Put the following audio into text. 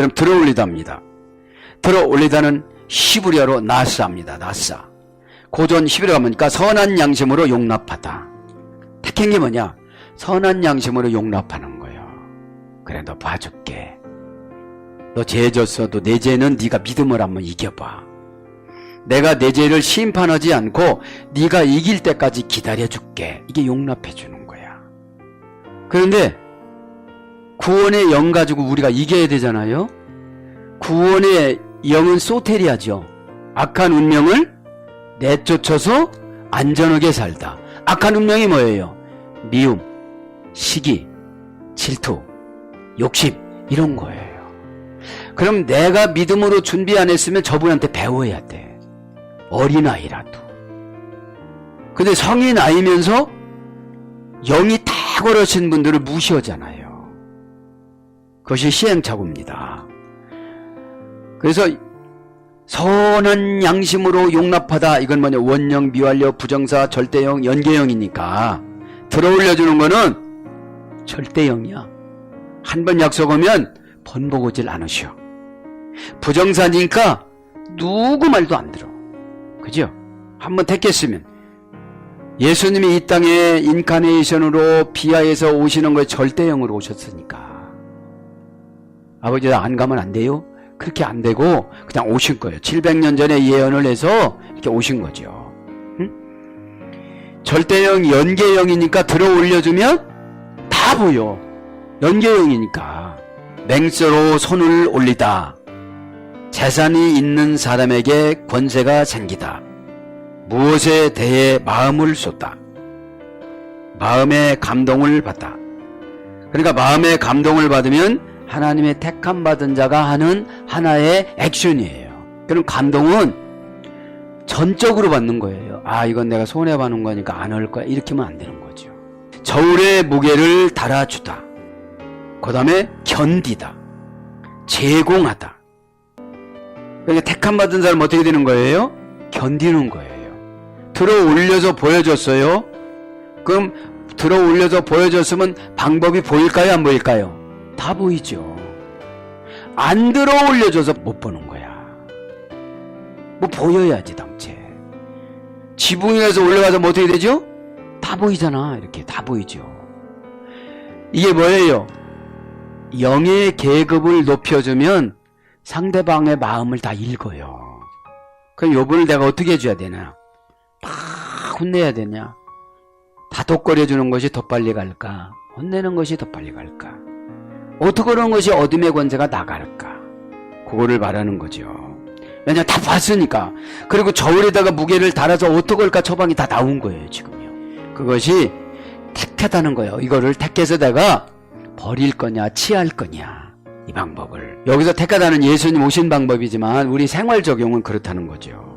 그럼 들어 올리다입니다. 들어 올리다는 히브리어로 나사입니다. 나사. 고전 히브리어 가보니까 선한 양심으로 용납하다. 게 뭐냐? 선한 양심으로 용납하는 거예요. 그래 너 봐줄게. 너 죄졌어도 내 죄는 네가 믿음을 한번 이겨봐. 내가 내 죄를 심판하지 않고 네가 이길 때까지 기다려줄게. 이게 용납해 주는 거야. 그런데 구원의 영 가지고 우리가 이겨야 되잖아요. 구원의 영은 소테리아죠. 악한 운명을 내쫓아서 안전하게 살다. 악한 운명이 뭐예요? 미움, 시기, 질투, 욕심 이런 거예요. 그럼 내가 믿음으로 준비 안 했으면 저분한테 배워야 돼. 어린아이라도. 근데 성인 아이면서 영이 탁월하신 분들을 무시하잖아요. 그것이 시행착오입니다. 그래서 선한 양심으로 용납하다. 이건 뭐냐? 원령 미완료 부정사 절대형 연계형이니까 들어올려주는 거는 절대형이야. 한 번 약속하면 번복 오질 않으셔. 부정사니까 누구 말도 안 들어. 그죠? 한 번 택했으면. 예수님이 이 땅에 인카네이션으로 비하에서 오시는 거에 절대형으로 오셨으니까 아버지 안 가면 안 돼요? 그렇게 안 되고 그냥 오신 거예요. 700년 전에 예언을 해서 이렇게 오신 거죠. 응? 절대형 연계형이니까 들어 올려주면 다 보여. 연계형이니까 맹세로 손을 올리다. 재산이 있는 사람에게 권세가 생기다. 무엇에 대해 마음을 쏟다. 마음의 감동을 받다. 그러니까 마음의 감동을 받으면 하나님의 택함 받은 자가 하는 하나의 액션이에요. 그럼 감동은 전적으로 받는 거예요. 아, 이건 내가 손해 받는 거니까 안 할 거야. 이렇게만 안 되는 거죠. 저울의 무게를 달아주다. 그 다음에 견디다. 제공하다. 그러니까 택함 받은 사람 어떻게 되는 거예요? 견디는 거예요. 들어 올려서 보여줬어요. 그럼 들어 올려서 보여줬으면 방법이 보일까요? 안 보일까요? 다 보이죠. 안 들어 올려줘서 못 보는 거야. 뭐 보여야지 당체. 지붕에서 올라가서 뭐 어떻게 되죠? 다 보이잖아. 이렇게 다 보이죠. 이게 뭐예요? 영의 계급을 높여주면 상대방의 마음을 다 읽어요. 그럼 요분을 내가 어떻게 해줘야 되나? 막 혼내야 되냐? 다독거려주는 것이 더 빨리 갈까? 혼내는 것이 더 빨리 갈까? 어떻게 그런 것이 어둠의 권세가 나갈까? 그거를 말하는 거죠. 왜냐 다 봤으니까. 그리고 저울에다가 무게를 달아서 어떻게 할까 처방이 다 나온 거예요, 지금요. 그것이 택하다는 거예요. 이거를 택해서 내가 버릴 거냐, 취할 거냐. 이 방법을. 여기서 택하다는 예수님 오신 방법이지만 우리 생활 적용은 그렇다는 거죠.